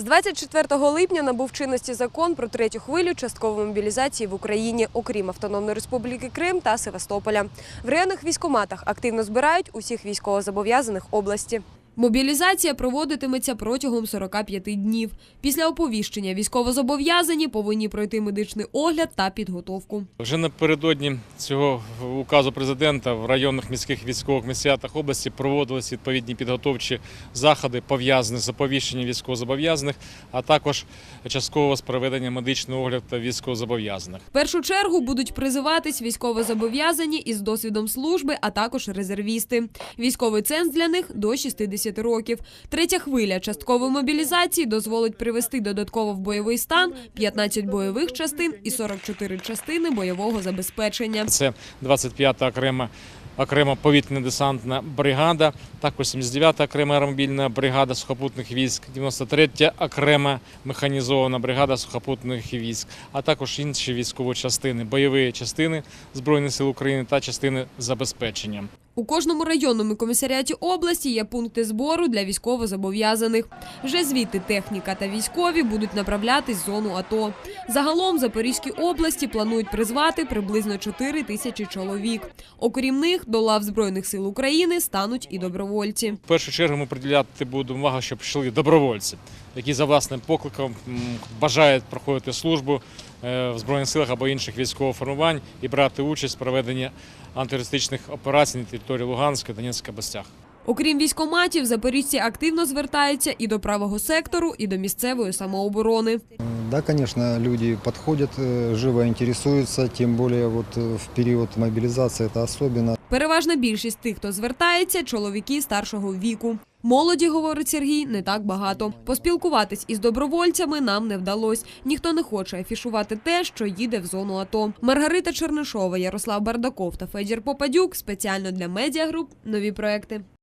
З 24 липня набув чинності закон про третю хвилю часткової мобілізації в Україні, окрім Автономної Республіки Крим та Севастополя. В районних військоматах активно збирають усіх військовозобов'язаних області. Мобілізація проводитиметься протягом 45 днів. Після оповіщення військовозобов'язані повинні пройти медичний огляд та підготовку. Вже напередодні цього указу президента в районних міських військових комісаріатах області проводились відповідні підготовчі заходи, пов'язані з оповіщенням військовозобов'язаних, а також частково з проведенням медичного огляду та військовозобов'язаних. В першу чергу будуть призиватись військовозобов'язані із досвідом служби, а також резервісти. Військовий ценз для них до 60 років. Третя хвиля часткової мобілізації дозволить привести додатково в бойовий стан 15 бойових частин і 44 частини бойового забезпечення. Це 25-та окрема окрема повітряно-десантна бригада, також 79-та окрема аеромобільна бригада сухопутних військ, 93-я окрема механізована бригада сухопутних військ, а також інші військові частини, бойові частини Збройних сил України та частини забезпечення. У кожному районному комісаріаті області є пункти збору для військовозобов'язаних. Вже звідти техніка та військові будуть направлятись в зону АТО. Загалом Запорізькій області планують призвати приблизно 4 тисячі чоловік. Окрім них, до лав Збройних сил України стануть і добровольці. В першу чергу ми приділяти будемо увагу, щоб йшли добровольці, які за власним покликом м, бажають проходити службу е, в Збройних силах або інших військових формувань і брати участь в проведенні антитерористичних операцій на території Луганської та Донецької областях. Окрім військоматів, запоріжці активно звертаються і до правого сектору, і до місцевої самооборони. Да, конечно, люди подходят, э, живо интересуются, тем более вот э, в период мобилизации это особенно. Переважна більшість тих, хто звертається, чоловіки старшого віку. Молоді, говорить Сергій, не так багато. Поспілкуватись із добровольцями нам не вдалось. Ніхто не хоче афішувати те, що їде в зону АТО. Маргарита Чернишова, Ярослав Бардаков та Федір Попадюк спеціально для медіагруп нові проекти.